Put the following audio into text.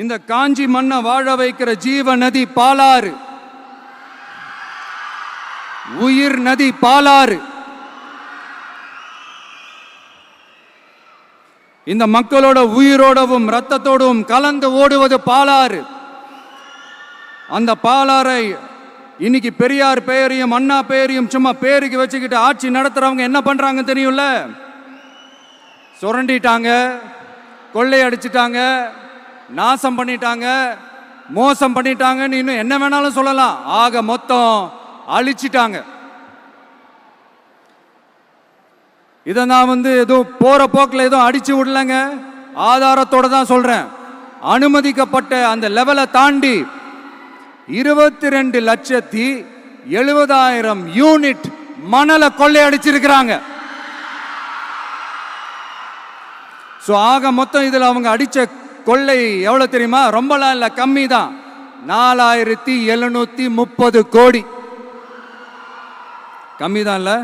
இந்த காஞ்சி மண்ணை வாழ வைக்கிற ஜீவ நதி பாலாறு. உயிர் நதி பாலாறு. இந்த மக்களோட உயிரோடவும் ரத்தத்தோடும் கலந்து ஓடுவது பாலாறு. அந்த பாலாறை இன்னைக்கு பெரியார் பெயரையும் அண்ணா பெயரையும் சும்மா பேருக்கு வச்சுக்கிட்டு ஆட்சி நடத்துறவங்க என்ன பண்றாங்க தெரியும்ல? சுரண்டிட்டாங்க கொள்ளையடிச்சிட்டாங்க நாசம் பண்ணிட்டாங்க மோசம் பண்ணிட்டாங்கன்னு இன்னும் என்ன வேணாலும் சொல்லலாம். ஆக மொத்தம் அழிச்சிட்டாங்க. இதை நான் வந்து எதுவும் போற போக்கில் எதுவும் அடிச்சு விடலங்க. ஆதாரத்தோட தான் சொல்றேன். அனுமதிக்கப்பட்ட அந்த லெவலை தாண்டி இருபத்தி ரெண்டு லட்சத்தி எழுபதாயிரம் யூனிட் மணலை கொள்ளையடிச்சிருக்கிறாங்க. ஸோ ஆக மொத்தம் இதில் அவங்க அடிச்ச கொள்ளை எவ்வளோ தெரியுமா? ரொம்பலாம் இல்லை கம்மி தான் நாலாயிரத்தி எழுநூத்தி முப்பது கோடி. கம்மி தான் இல்லை?